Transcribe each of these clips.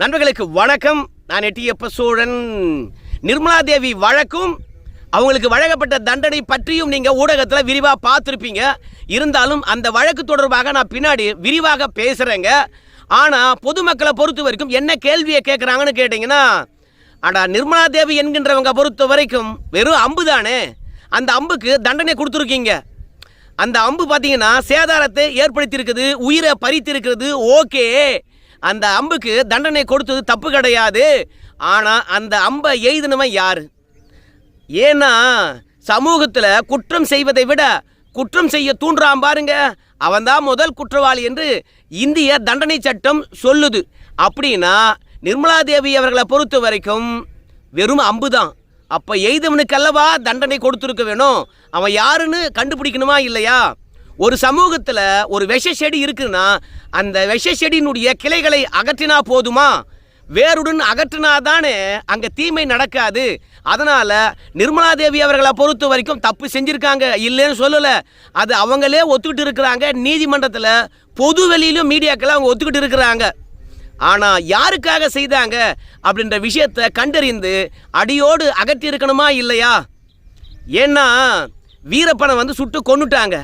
நண்பர்களுக்கு வணக்கம். நான் எட்டியப்ப சோழன். நிர்மலா தேவி வழக்கும் அவங்களுக்கு வழங்கப்பட்ட தண்டனை பற்றியும் நீங்கள் ஊடகத்தில் விரிவாக பார்த்துருப்பீங்க. இருந்தாலும் அந்த வழக்கு தொடர்பாக நான் பின்னாடி விரிவாக பேசுகிறேங்க ஆனால் பொதுமக்களை பொறுத்த வரைக்கும் என்ன கேள்வியை கேட்குறாங்கன்னு கேட்டிங்கன்னா அடா நிர்மலா தேவி என்கின்றவங்க பொறுத்த வரைக்கும் வெறும் அம்பு தானே. அந்த அம்புக்கு தண்டனை கொடுத்துருக்கீங்க. அந்த அம்பு பார்த்தீங்கன்னா சேதாரத்தை ஏற்படுத்தியிருக்குது உயிரை பறித்திருக்கிறது ஓகே. அந்த அம்புக்கு தண்டனை கொடுத்தது தப்பு கிடையாது. ஆனால் அந்த அம்பை எய்தினவன் யார்? ஏன்னா சமூகத்தில் குற்றம் செய்வதை விட குற்றம் செய்ய தூண்டுறான் பாருங்க. அவன்தான் முதல் குற்றவாளி என்று இந்திய தண்டனை சட்டம் சொல்லுது. அப்படின்னா நிர்மலா தேவி அவர்களை பொறுத்த வரைக்கும் வெறும் அம்பு தான் அப்போ எய்தவனுக்கல்லவா தண்டனை கொடுத்துருக்க வேணும்? அவன் யாருன்னு கண்டுபிடிக்கணுமா இல்லையா? ஒரு சமூகத்தில் ஒரு விஷ செடி இருக்குன்னா அந்த விஷ செடியினுடைய கிளைகளை அகற்றினா போதுமா? வேருடன் அகற்றினாதானே அங்கே தீமை நடக்காது. அதனால் நிர்மலா தேவி அவர்களை பொறுத்த வரைக்கும் தப்பு செஞ்சுருக்காங்க. இல்லைன்னு சொல்லலை. அது அவங்களே ஒத்துக்கிட்டு இருக்கிறாங்க. நீதிமன்றத்தில் பொது வெளியிலும் மீடியாக்கள் அவங்க ஒத்துக்கிட்டு இருக்கிறாங்க. ஆனால் யாருக்காக செய்தாங்க அப்படின்ற விஷயத்தை கண்டறிந்து அடியோடு அகற்றி இருக்கணுமா இல்லையா? ஏன்னா வீரப்பனை வந்து சுட்டு கொண்டுட்டாங்க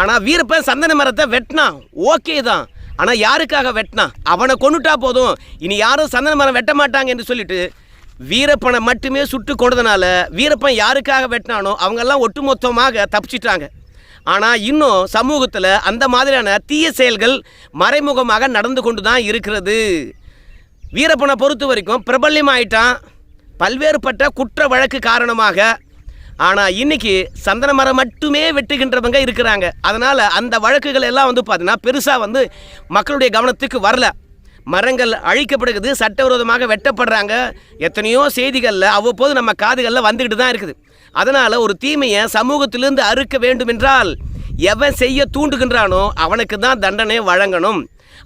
ஆனால் வீரப்பன் சந்தன மரத்தை வெட்டினான். ஓகே தான். ஆனால் யாருக்காக வெட்டினான்? அவனை கொண்டுட்டா போதும். இனி யாரும் சந்தன மரம் வெட்ட மாட்டாங்க என்று சொல்லிட்டு வீரப்பனை மட்டுமே சுட்டு கொண்டதுனால வீரப்பன் யாருக்காக வெட்டினானோ அவங்கெல்லாம் ஒட்டுமொத்தமாக தப்பிச்சிட்டாங்க. ஆனால் இன்னும் சமூகத்தில் அந்த மாதிரியான தீய செயல்கள் மறைமுகமாக நடந்து கொண்டு தான் இருக்கிறது. வீரப்பனை பொறுத்த வரைக்கும் பிரபல்யமாயிட்டான். பல்வேறுபட்ட குற்ற வழக்கு காரணமாக ஆனால் இன்னைக்கு சந்தன மரம் மட்டுமே வெட்டுகின்றவங்க இருக்கிறாங்க. அதனால் அந்த வழக்குகள் எல்லாம் வந்து பார்த்தீங்கன்னா பெருசாக வந்து மக்களுடைய கவனத்துக்கு வரல. மரங்கள் அழிக்கப்படுகிறது சட்டவிரோதமாக வெட்டப்படுறாங்க. எத்தனையோ செய்திகளில் அவ்வப்போது நம்ம காதுகளில் வந்துக்கிட்டு தான் இருக்குது. அதனால் ஒரு தீமையை சமூகத்திலிருந்து அறுக்க வேண்டும் என்றால் எவன் செய்ய தூண்டுகின்றானோ அவனுக்கு தான் தண்டனை வழங்கணும்.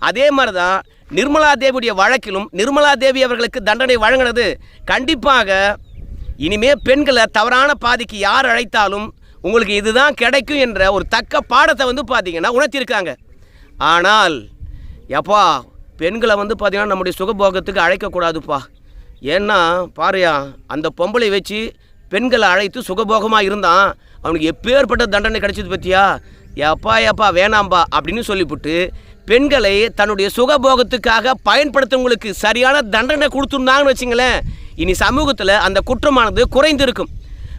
அதே மாதிரி தான் நிர்மலா தேவியுடைய வழக்கிலும் நிர்மலா தேவி அவர்களுக்கு தண்டனை வழங்கினது. கண்டிப்பாக இனிமே பெண்களை தவறான பாதிக்கு யார் அழைத்தாலும் உங்களுக்கு இதுதான் கிடைக்கும் என்ற ஒரு தக்க பாடத்தை வந்து பார்த்தீங்கன்னா உணர்த்தியிருக்காங்க. ஆனால் எப்பா பெண்களை வந்து பார்த்தீங்கன்னா நம்முடைய சுகபோகத்துக்கு அழைக்கக்கூடாதுப்பா. ஏன்னா பாருயா அந்த பொம்பளை வச்சு பெண்களை அழைத்து சுகபோகமாக இருந்தான். அவனுக்கு எப்பேற்பட்ட தண்டனை கிடைச்சது பற்றியா எப்பா எப்பா வேணாம்பா அப்படின்னு சொல்லிவிட்டு பெண்களை தன்னுடைய சுகபோகத்துக்காக பயன்படுத்தவங்களுக்கு சரியான தண்டனை கொடுத்துருந்தாங்கன்னு வச்சுங்களேன். இனி சமூகத்தில் அந்த குற்றமானது குறைந்திருக்கும்.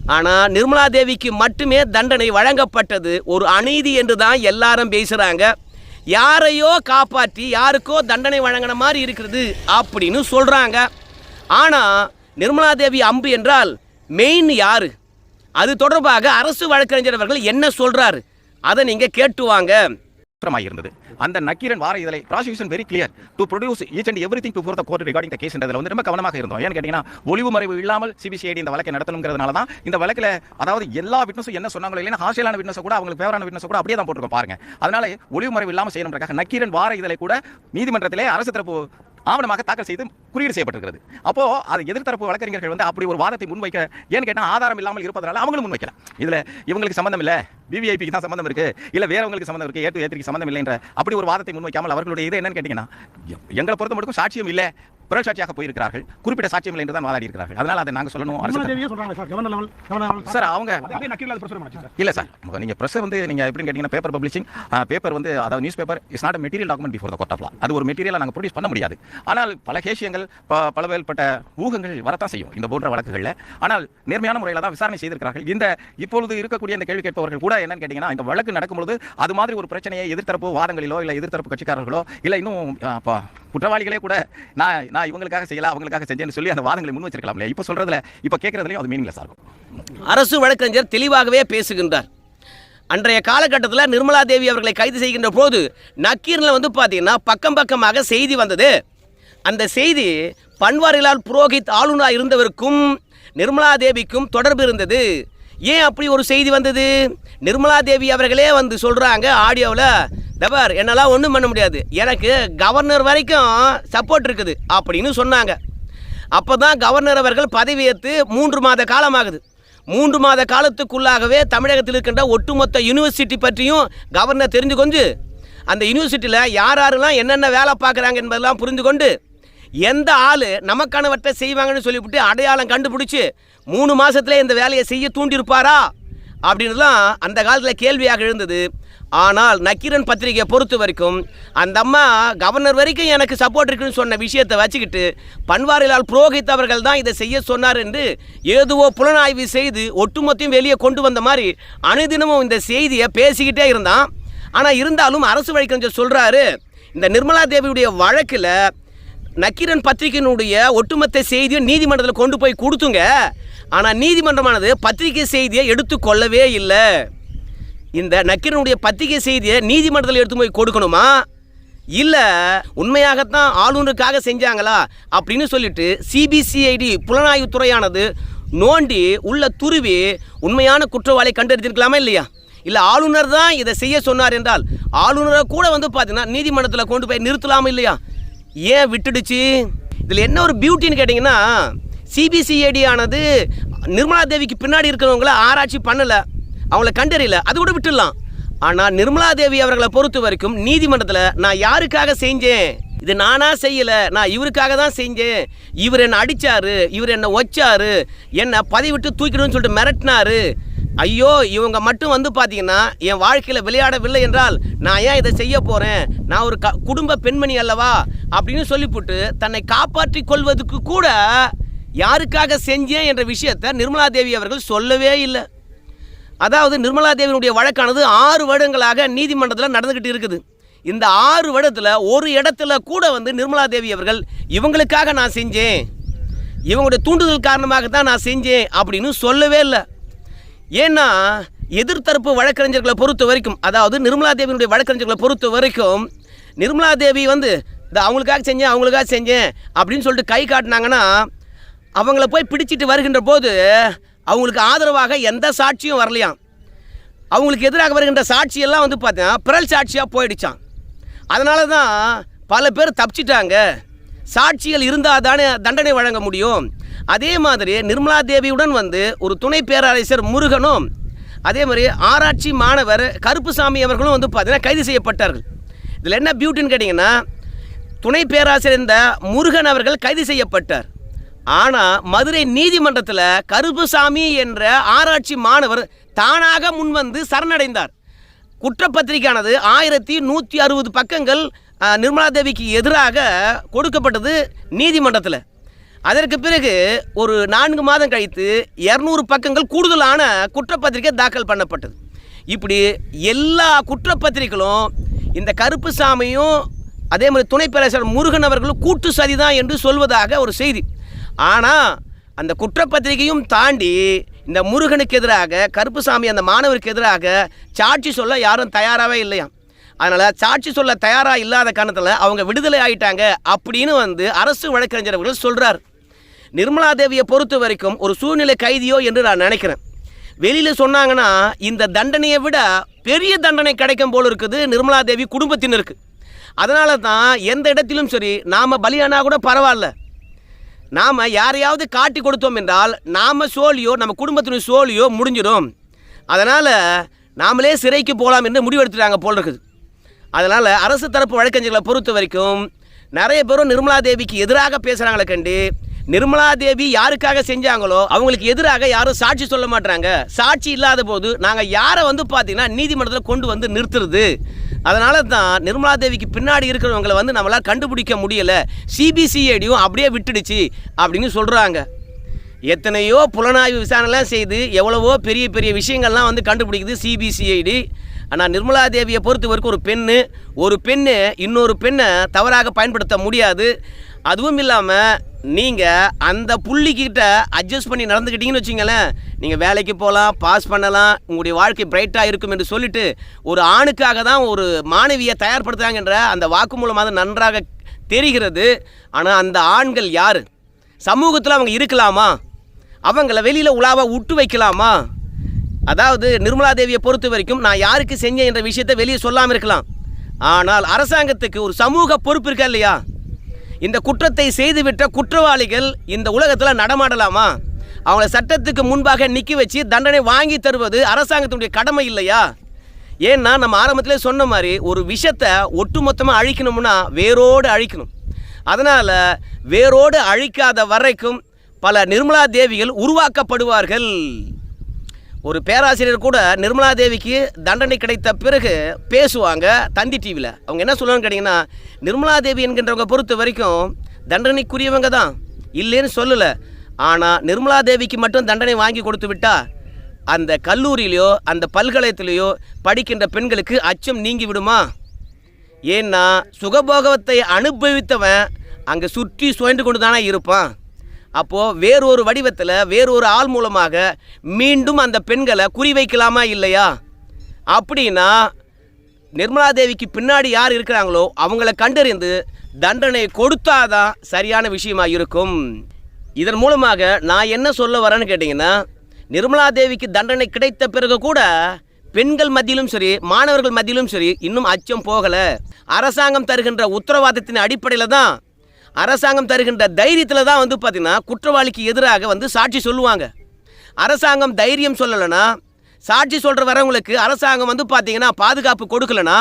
ஆனால் நிர்மலா தேவிக்கு மட்டுமே தண்டனை வழங்கப்பட்டது ஒரு அநீதி என்று தான் எல்லாரும் பேசுகிறாங்க யாரையோ காப்பாற்றி யாருக்கோ தண்டனை வழங்கின மாதிரி இருக்கிறது அப்படின்னு சொல்கிறாங்க ஆனால் நிர்மலா தேவி அம்பு என்றால் மெயின் யார்? அது தொடர்பாக அரசு வழக்கறிஞர் அவர்கள் என்ன சொல்கிறாரு அதை நீங்கள் கேட்டுவாங்க குற்றமாயிருந்தது. அந்த நக்கீரன் வார இதழை prosecution very clear to produce each and everything to the court regarding the case என்றதில் வந்து ரொம்ப கவனமாக இருந்தோம். ஏன்னு கேட்டீங்கன்னா ஒளிவு மறைவு இல்லாமல் சிபிசிஐடி இந்த வழக்கை நடத்தணுங்கிறதுனால தான் இந்த வழக்கில் அதாவது எல்லா விட்னஸும் என்ன சொன்னாங்களோ இல்லைன்னா ஹாஸ்டலான விட்னஸ் கூட அவங்களுக்கு ஃபேவரான விட்னஸ் கூட அப்படியே தான் போட்டிருக்கோம் பாருங்க. அதனால ஒளிவு மறைவு இல்லாமல் செய்யணுன்றக்காக நக்கீரன் வார இதழை கூட நீதிமன்றத்திலே அரசு தரப்பு ஆவணமாக தாக்கல் செய்து குறியீடு செய்யப்பட்டிருக்கிறது. அப்போ அது எதிர்த்தரப்பு வழக்கறிஞர்கள் வந்து அப்படி ஒரு வாதத்தை முன்வைக்க ஏன்னு கேட்டால் ஆதாரம் இல்லாமல் இருப்பதனால அவங்களும் முன்வைக்கலாம் இதுல இவங்களுக்கு சம்மந்தம் இல்லை. விவிஐபிக்கு தான் சம்பந்தம் இருக்கு. இல்ல வேறவங்களுக்கு சம்பந்தம் இருக்கு. ஏற்று ஏத்திரிக்கு சம்பந்தம் இல்லை என்ற அப்படி ஒரு வாதத்தை முன்வைக்காமல் அவர்களுடைய இது என்னன்னு கேட்டீங்கன்னா எங்களை பொறுத்த மட்டும் சாட்சியம் இல்ல சாட்சியாக போயிருக்கிறார்கள். குறிப்பிட்ட சாட்சியம் இல்லை என்று தான் வாதாடி இருக்கிறார்கள். அதனால அதை நாங்க சொல்லணும் சார். அவங்க இல்ல சார் நீங்க பிரஸ் வந்து நீங்க எப்படின்னு கேட்டீங்கன்னா பேப்பர் பப்ளிஷிங் பேப்பர் வந்து அதாவது newspaper is not material document before the court of law அது ஒரு மெட்டீரியலை நாங்கள் ப்ரொடியூஸ் பண்ண முடியாது. ஆனால் பல கேசியங்கள் ப- பலவேறுபட்ட ஊகங்கள் வரத்தான் செய்யும் இந்த போன்ற வழக்குகளில். ஆனால் நேர்மையான முறையில் தான் விசாரணை செய்திருக்கிறார்கள். இந்த இப்பொழுது இருக்கக்கூடிய இந்த கேள்வி கேட்பவர்கள் கூட என்னன்னு கேட்டீங்கன்னா இந்த வழக்கு நடக்கும்போது அது மாதிரி ஒரு பிரச்சனையை எதிர்த்தரப்பு வாதங்களிலோ இல்லை எதிர்த்தரப்பு கட்சிக்காரர்களோ இல்லை இன்னும் ஆ, குற்றவாளிகளே கூட நான் நான் இவங்களுக்காக செய்யலாம் அவங்களுக்காக செஞ்சேன்னு சொல்லி அந்த வாதங்களை முன் வச்சிருக்கலாம் இப்போ சொல்றதுல இப்போ கேட்கறதுலையும் அது மீனிங்லெஸ் ஆகும் அரசு வழக்கறிஞர் தெளிவாகவே பேசுகின்றார். அன்றைய காலகட்டத்தில் நிர்மலா தேவி அவர்களை கைது செய்கின்ற போது நக்கீரில் வந்து பார்த்தீங்கன்னா பக்கம் பக்கமாக செய்தி வந்தது. அந்த செய்தி பன்வாரிலால் புரோஹித் ஆளுநராக இருந்தவருக்கும் நிர்மலா தேவிக்கும் தொடர்பு இருந்தது. ஏன் அப்படி ஒரு செய்தி வந்தது? நிர்மலா தேவி அவர்களே வந்து சொல்கிறாங்க ஆடியோவில் தபார் என்னெல்லாம் ஒன்றும் பண்ண முடியாது. எனக்கு கவர்னர் வரைக்கும் சப்போர்ட் இருக்குது அப்படின்னு சொன்னாங்க. அப்போ தான் கவர்னர் அவர்கள் பதவியேற்று மூன்று மாத காலமாகுது. மூன்று மாத காலத்துக்குள்ளாகவே தமிழகத்தில் இருக்கின்ற ஒட்டுமொத்த யூனிவர்சிட்டி பற்றியும் கவர்னர் தெரிஞ்சு கொண்டு அந்த யூனிவர்சிட்டியில் யார் யாரெல்லாம் என்னென்ன வேலை பார்க்குறாங்க என்பதெல்லாம் புரிந்து கொண்டு எந்த ஆள் நமக்கானவற்றை செய்வாங்கன்னு சொல்லிவிட்டு அடையாளம் கண்டுபிடிச்சி மூணு மாசத்துல இந்த வேலையை செய்ய தூண்டியிருப்பாரா? அப்படின்னுலாம் அந்த காலத்தில் கேள்வியாக எழுந்தது ஆனால் நக்கீரன் பத்திரிகையை பொறுத்த வரைக்கும் அந்த அம்மா கவர்னர் வரைக்கும் எனக்கு சப்போர்ட் இருக்குன்னு சொன்ன விஷயத்தை வச்சுக்கிட்டு பன்வாரிலால் புரோஹித் அவர்கள் தான் இதை செய்ய சொன்னார் என்று ஏதுவோ புலனாய்வு செய்து ஒட்டுமொத்தையும் வெளியே கொண்டு வந்த மாதிரி அனுதினமும் இந்த செய்தியை பேசிக்கிட்டே இருந்தான். ஆனால் இருந்தாலும் அரசு வழக்கறிஞர் சொல்கிறாரு இந்த நிர்மலா தேவியுடைய வழக்கில் நக்கீரன் பத்திரிகையினுடைய ஒட்டுமொத்த செய்தியை நீதிமன்றத்தில் கொண்டு போய் கொடுத்துங்க. ஆனால் நீதிமன்றமானது பத்திரிகை செய்தியை எடுத்துக்கொள்ளவே இல்லை. இந்த நக்கீரனுடைய பத்திரிகை செய்தியை நீதிமன்றத்தில் எடுத்து போய் கொடுக்கணுமா? இல்லை உண்மையாகத்தான் ஆளுநருக்காக செஞ்சாங்களா? அப்படின்னு சொல்லிட்டு சிபிசிஐடி புலனாய்வு துறையானது நோண்டி உள்ள துருவி உண்மையான குற்றவாளியை கண்டறிஞ்சிருக்கலாமா இல்லையா? இல்லை ஆளுநர் தான் இதை செய்ய சொன்னார் என்றால் ஆளுநரை கூட வந்து பார்த்தீங்கன்னா நீதிமன்றத்தில் கொண்டு போய் நிறுத்தலாமா இல்லையா? ஏன் விட்டுடுச்சு? இதில் என்ன ஒரு பியூட்டின்னு கேட்டிங்கன்னா சிபிசிஐடி ஆனது நிர்மலா தேவிக்கு பின்னாடி இருக்கிறவங்கள ஆராய்ச்சி பண்ணலை. அவங்கள கண்டறியல. அது கூட விட்டுடலாம். ஆனால் நிர்மலா தேவி அவர்களை பொறுத்த வரைக்கும் நீதிமன்றத்தில் நான் யாருக்காக செஞ்சேன்? இது நானாக செய்யல. நான் இவருக்காக தான் செஞ்சேன். இவர் என்னை அடிச்சாரு. இவர் என்னை ஒச்சாரு. என்னை பதவி விட்டு தூக்கிடுன்னு சொல்லிட்டு மிரட்டினாரு. ஐயோ இவங்க மட்டும் வந்து பார்த்தீங்கன்னா என் வாழ்க்கையில் விளையாடவில்லை என்றால் நான் ஏன் இதை செய்ய போகிறேன் நான் ஒரு க குடும்ப பெண்மணி அல்லவா? அப்படின்னு சொல்லிவிட்டு தன்னை காப்பாற்றி கொள்வதுக்கு கூட யாருக்காக செஞ்சேன் என்ற விஷயத்தை நிர்மலா தேவி அவர்கள் சொல்லவே இல்லை. அதாவது நிர்மலா தேவியினுடைய வழக்கானது ஆறு வருடங்களாக நீதிமன்றத்தில் நடந்துக்கிட்டு இருக்குது. இந்த ஆறு வருடத்தில் ஒரு இடத்துல கூட வந்து நிர்மலா தேவி அவர்கள் இவங்களுக்காக நான் செஞ்சேன். இவங்களுடைய தூண்டுதல் காரணமாக தான் நான் செஞ்சேன் அப்படின்னு சொல்லவே இல்லை. ஏன்னா எதிர்த்தரப்பு வழக்கறிஞர்களை பொறுத்த வரைக்கும் அதாவது நிர்மலா தேவியினுடைய வழக்கறிஞர்களை பொறுத்த வரைக்கும் நிர்மலா தேவி வந்து இந்த அவங்களுக்காக செஞ்சேன் அவங்களுக்காக செஞ்சேன் அப்படின்னு சொல்லிட்டு கை காட்டினாங்கன்னா அவங்கள போய் பிடிச்சிட்டு வருகின்ற போது அவங்களுக்கு ஆதரவாக எந்த சாட்சியும் வரலையாம். அவங்களுக்கு எதிராக வருகின்ற சாட்சியெல்லாம் வந்து பார்த்தீங்கன்னா பிறல் சாட்சியாக போயிடுச்சான் அதனால தான் பல பேர் தப்பிச்சிட்டாங்க. சாட்சிகள் இருந்தால் தானே தண்டனை வழங்க முடியும். அதே மாதிரி நிர்மலா தேவியுடன் வந்து ஒரு துணை பேரரசர் முருகனும் அதே மாதிரி ஆராய்ச்சி மாணவர் கருப்புசாமி அவர்களும் வந்து பார்த்தீங்கன்னா கைது செய்யப்பட்டார்கள். இதில் என்ன பியூட்டின்னு கேட்டிங்கன்னா துணை பேராசிரியர் இந்த முருகன் அவர்கள் கைது செய்யப்பட்டார். ஆனால் மதுரை நீதிமன்றத்தில் கருப்புசாமி என்ற ஆராய்ச்சி மாணவர் தானாக முன்வந்து சரணடைந்தார். குற்றப்பத்திரிகையானது ஆயிரத்தி நூற்றி அறுபது பக்கங்கள் நிர்மலா தேவிக்கு எதிராக கொடுக்கப்பட்டது நீதிமன்றத்தில். அதற்கு பிறகு ஒரு நான்கு மாதம் கழித்து இரநூறு பக்கங்கள் கூடுதலான குற்றப்பத்திரிகை தாக்கல் பண்ணப்பட்டது. இப்படி எல்லா குற்றப்பத்திரிகைகளும் இந்த கருப்புசாமியும் அதே மாதிரி துணை பேரரசர் முருகன் அவர்களும் கூட்டு சதிதான் என்று சொல்வதாக ஒரு செய்தி. ஆனால் அந்த குற்றப்பத்திரிகையும் தாண்டி இந்த முருகனுக்கு எதிராக கருப்புசாமி அந்த மாணவருக்கு எதிராக சாட்சி சொல்ல யாரும் தயாராகவே இல்லையாம் அதனால் சாட்சி சொல்ல தயாராக இல்லாத காரணத்தில் அவங்க விடுதலை ஆகிட்டாங்க அப்படின்னு வந்து அரசு வழக்கறிஞர்கள் சொல்கிறார் நிர்மலா தேவியை பொறுத்த வரைக்கும் ஒரு சூழ்நிலை கைதியோ என்று நான் நினைக்கிறேன். வெளியில் சொன்னாங்கன்னா இந்த தண்டனையை விட பெரிய தண்டனை கிடைக்கும் போல் இருக்குது நிர்மலா தேவி குடும்பத்தினருக்கு. அதனால தான் எந்த இடத்திலும் சரி நாம் பலியானா கூட பரவாயில்ல. நாம் யாரையாவது காட்டி கொடுத்தோம் என்றால் நாம் சோழியோ நம்ம குடும்பத்தினுடைய சோழியோ முடிஞ்சிடும். அதனால் நாமளே சிறைக்கு போகலாம் என்று முடிவெடுத்துட்டாங்க போல் இருக்குது. அதனால் அரசு தரப்பு வழக்கறிஞர்களை பொறுத்த வரைக்கும் நிறைய பேரும் நிர்மலா தேவிக்கு எதிராக பேசுகிறாங்களே கண்டு நிர்மலா தேவி யாருக்காக செஞ்சாங்களோ அவங்களுக்கு எதிராக யாரும் சாட்சி சொல்ல மாட்டாங்க சாட்சி இல்லாத போது நாங்கள் யாரை வந்து பார்த்தீங்கன்னா நீதிமன்றத்தில் கொண்டு வந்து நிறுத்துறது. அதனால தான் நிர்மலா தேவிக்கு பின்னாடி இருக்கிறவங்களை வந்து நம்மளால் கண்டுபிடிக்க முடியல. சிபிசிஐடியும் அப்படியே விட்டுடுச்சு அப்படின்னு சொல்கிறாங்க எத்தனையோ புலனாய்வு விசாரணைலாம் செய்து எவ்வளவோ பெரிய பெரிய விஷயங்கள்லாம் வந்து கண்டுபிடிக்குது சிபிசிஐடி ஆனால் நிர்மலா தேவியை பொறுத்த வரைக்கும் ஒரு பெண்ணு ஒரு பெண்ணு இன்னொரு பெண்ணை தவறாக பயன்படுத்த முடியாது. அதுவும் இல்லாமல் நீங்கள் அந்த புள்ளிக்கிட்ட அட்ஜஸ்ட் பண்ணி நடந்துக்கிட்டீங்கன்னு வச்சிங்களேன் நீங்கள் வேலைக்கு போகலாம் பாஸ் பண்ணலாம் உங்களுடைய வாழ்க்கை பிரைட்டாக இருக்கும் என்று சொல்லிட்டு ஒரு ஆணுக்காக தான் ஒரு மாணவியை தயார்படுத்துகிறாங்கன்ற அந்த வாக்குமூலமாக நன்றாக தெரிகிறது. ஆனால் அந்த ஆண்கள் யார்? சமூகத்தில் அவங்க இருக்கலாமா? அவங்கள வெளியில் உலாவை விட்டு வைக்கலாமா? அதாவது நிர்மலா தேவியை பொறுத்த வரைக்கும் நான் யாருக்கு செஞ்சேன் என்ற விஷயத்தை வெளியே சொல்லாமல் இருக்கலாம். ஆனால் அரசாங்கத்துக்கு ஒரு சமூக பொறுப்பு இருக்கா இல்லையா? இந்த குற்றத்தை செய்துவிட்ட குற்றவாளிகள் இந்த உலகத்தில் நடமாடலாமா? அவங்கள சட்டத்துக்கு முன்பாக நிற்க வச்சு தண்டனை வாங்கி தருவது அரசாங்கத்தினுடைய கடமை இல்லையா? ஏன்னா நம்ம ஆரம்பத்திலே சொன்ன மாதிரி ஒரு விஷத்தை ஒட்டுமொத்தமாக அழிக்கணும்னா வேரோடு அழிக்கணும். அதனால் வேரோடு அழிக்காத வரைக்கும் பல நிர்மலா தேவிகள் உருவாக்கப்படுவார்கள். ஒரு பேராசிரியர் கூட நிர்மலா தேவிக்கு தண்டனை கிடைத்த பிறகு பேசுவாங்க தந்தி டிவியில் அவங்க என்ன சொல்லணும்னு கேட்டிங்கன்னா நிர்மலா தேவி என்கின்றவங்க பொறுத்த வரைக்கும் தண்டனைக்குரியவங்க தான். இல்லைன்னு சொல்லலை. ஆனால் நிர்மலா தேவிக்கு மட்டும் தண்டனை வாங்கி கொடுத்து விட்டா அந்த கல்லூரியிலையோ அந்த பல்கலைத்திலேயோ படிக்கின்ற பெண்களுக்கு அச்சம் நீங்கி விடுமா? ஏன்னா சுகபோகத்தை அனுபவித்தவன் அங்கே சுற்றி சுழண்டு கொண்டு தானே இருப்பான். அப்போது வேறொரு வடிவத்தில் வேறொரு ஆள் மூலமாக மீண்டும் அந்த பெண்களை குறிவைக்கலாமா இல்லையா? அப்படின்னா நிர்மலா தேவிக்கு பின்னாடி யார் இருக்கிறாங்களோ அவங்கள கண்டறிந்து தண்டனை கொடுத்தாதான் சரியான விஷயமா இருக்கும். இதன் மூலமாக நான் என்ன சொல்ல வரேன்னு கேட்டிங்கன்னா நிர்மலா தேவிக்கு தண்டனை கிடைத்த பிறகு கூட பெண்கள் மத்தியிலும் சரி மாணவர்கள் மத்தியிலும் சரி இன்னும் அச்சம் போகலை. அரசாங்கம் தருகின்ற உத்தரவாதத்தின் அடிப்படையில் தான் அரசாங்கம் தருகின்ற தைரியத்தில் தான் வந்து பார்த்திங்கன்னா குற்றவாளிக்கு எதிராக வந்து சாட்சி சொல்லுவாங்க. அரசாங்கம் தைரியம் சொல்லலைன்னா சாட்சி சொல்கிற வரவங்களுக்கு அரசாங்கம் வந்து பார்த்திங்கன்னா பாதுகாப்பு கொடுக்கலனா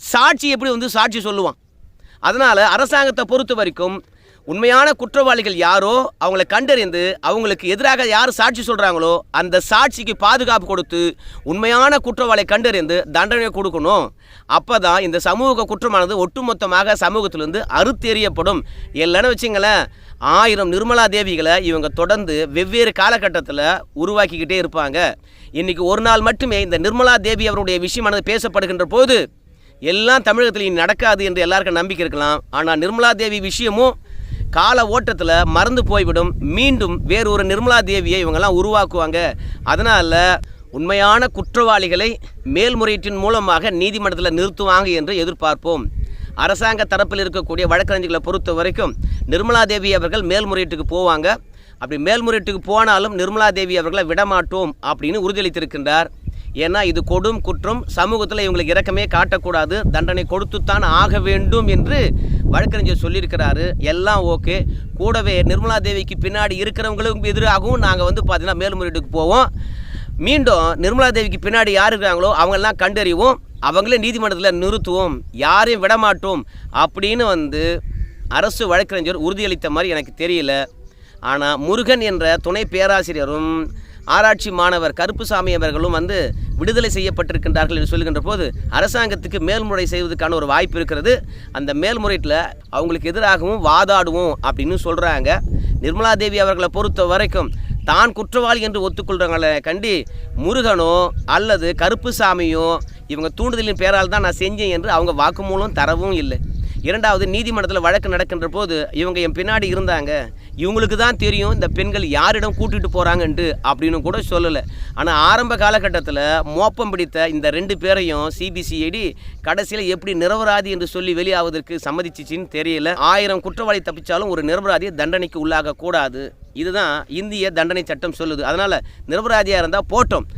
சாட்சி எப்படி வந்து சாட்சி சொல்லுவான். அதனால் அரசாங்கத்தை பொறுத்த வரைக்கும் உண்மையான குற்றவாளிகள் யாரோ அவங்கள கண்டறிந்து அவங்களுக்கு எதிராக யார் சாட்சி சொல்கிறாங்களோ அந்த சாட்சிக்கு பாதுகாப்பு கொடுத்து உண்மையான குற்றவாளியை கண்டறிந்து தண்டனை கொடுக்கணும். அப்போ தான் இந்த சமூக குற்றமானது ஒட்டுமொத்தமாக சமூகத்திலிருந்து அறுத்தெறியப்படும். இல்லைன்னு வச்சுங்களேன் ஆயிரம் நிர்மலா தேவிகளை இவங்க தொடர்ந்து வெவ்வேறு காலகட்டத்தில் உருவாக்கிக்கிட்டே இருப்பாங்க. இன்றைக்கி ஒரு நாள் மட்டுமே இந்த நிர்மலா தேவி அவருடைய விஷயமானது பேசப்படுகின்ற போது எல்லாம் தமிழகத்தில் இனி நடக்காது என்று எல்லாருக்கும் நம்பிக்கை இருக்கலாம். ஆனால் நிர்மலா தேவி விஷயமும் கால ஓட்டத்தில் மறந்து போய்விடும். மீண்டும் வேறொரு நிர்மலா தேவியை இவங்கெல்லாம் உருவாக்குவாங்க. அதனால் உண்மையான குற்றவாளிகளை மேல்முறையீட்டின் மூலமாக நீதிமன்றத்தில் நிறுத்துவாங்க என்று எதிர்பார்ப்போம். அரசாங்க தரப்பில் இருக்கக்கூடிய வழக்கறிஞர்களை பொறுத்த வரைக்கும் நிர்மலா தேவி அவர்கள் மேல்முறையீட்டுக்கு போவாங்க. அப்படி மேல்முறையீட்டுக்கு போனாலும் நிர்மலா தேவி அவர்களை விடமாட்டோம் அப்படின்னு உறுதியளித்திருக்கின்றார். ஏன்னா இது கொடும் குற்றம் சமூகத்தில் இவங்களுக்கு இரக்கமே காட்டக்கூடாது தண்டனை கொடுத்துத்தான் ஆக வேண்டும் என்று வழக்கறிஞர் சொல்லியிருக்கிறாரு. எல்லாம் ஓகே. கூடவே நிர்மலா தேவிக்கு பின்னாடி இருக்கிறவங்களுக்கு எதிராகவும் நாங்கள் வந்து பார்த்தீங்கன்னா மேல்முறையீட்டுக்கு போவோம். மீண்டும் நிர்மலா தேவிக்கு பின்னாடி யார் இருக்கிறாங்களோ அவங்களெல்லாம் கண்டறிவோம். அவங்களே நீதிமன்றத்தில் நிறுத்துவோம். யாரையும் விடமாட்டோம் அப்படின்னு வந்து அரசு வழக்கறிஞர் உறுதியளித்த மாதிரி எனக்கு தெரியல. ஆனால் முருகன் என்ற துணை பேராசிரியரும் ஆராய்ச்சி மாணவர் கருப்புசாமி அவர்களும் வந்து விடுதலை செய்யப்பட்டிருக்கின்றார்கள் என்று சொல்கின்ற போது அரசாங்கத்துக்கு மேல்முறை செய்வதற்கான ஒரு வாய்ப்பு இருக்கிறது. அந்த மேல்முறையில் அவங்களுக்கு எதிராகவும் வாதாடுவோம் அப்படின்னு சொல்கிறாங்க நிர்மலா தேவி அவர்களை பொறுத்த வரைக்கும் தான் குற்றவாளி என்று ஒத்துக்கொள்கிறவங்களை கண்டி முருகனோ அல்லது கருப்புசாமியோ இவங்க தூண்டுதலின் பேரால் தான் நான் செஞ்சேன் என்று அவங்க வாக்குமூலம் தரவும் இல்லை. இரண்டாவது நீதிமன்றத்தில் வழக்கு நடக்கின்ற போது இவங்க என் பின்னாடி இருந்தாங்க. இவங்களுக்கு தான் தெரியும் இந்த பெண்கள் யாரிடம் கூட்டிகிட்டு போகிறாங்கன்ட்டு அப்படின்னு கூட சொல்லலை. ஆனால் ஆரம்ப காலகட்டத்தில் மோப்பம் பிடித்த இந்த ரெண்டு பேரையும் சிபிசிஐடி கடைசியில் எப்படி நிரபராதி என்று சொல்லி வெளியாவதற்கு சம்மதிச்சிச்சின்னு தெரியல. ஆயிரம் குற்றவாளி தப்பிச்சாலும் ஒரு நிரபராதியை தண்டனைக்கு உள்ளாக கூடாது. இதுதான் இந்திய தண்டனை சட்டம் சொல்லுது. அதனால் நிரபராதியாக இருந்தால் போட்டோம்.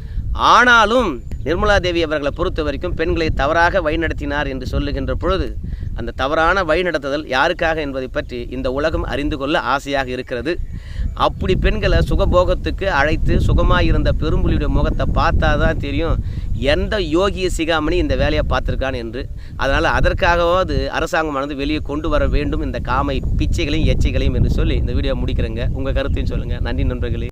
ஆனாலும் நிர்மலா தேவி அவர்களை பொறுத்த வரைக்கும் பெண்களை தவறாக வழிநடத்தினார் என்று சொல்லுகின்ற பொழுது அந்த தவறான வழிநடத்துதல் யாருக்காக என்பதை பற்றி இந்த உலகம் அறிந்து கொள்ள ஆசையாக இருக்கிறது. அப்படி பெண்களை சுகபோகத்துக்கு அழைத்து சுகமாக இருந்த பெரும்புலியுடைய முகத்தை பார்த்தா தான் தெரியும் எந்த யோகிய சிகாமணி இந்த வேலையை பார்த்துருக்கான் என்று. அதனால் அதற்காகவாவது அரசாங்கமானது வெளியே கொண்டு வர வேண்டும் இந்த காமை பிச்சைகளையும் எச்சைகளையும் என்று சொல்லி இந்த வீடியோ முடிக்கிறேங்க. உங்கள் கருத்தையும் சொல்லுங்கள் நன்றி நண்பர்களே.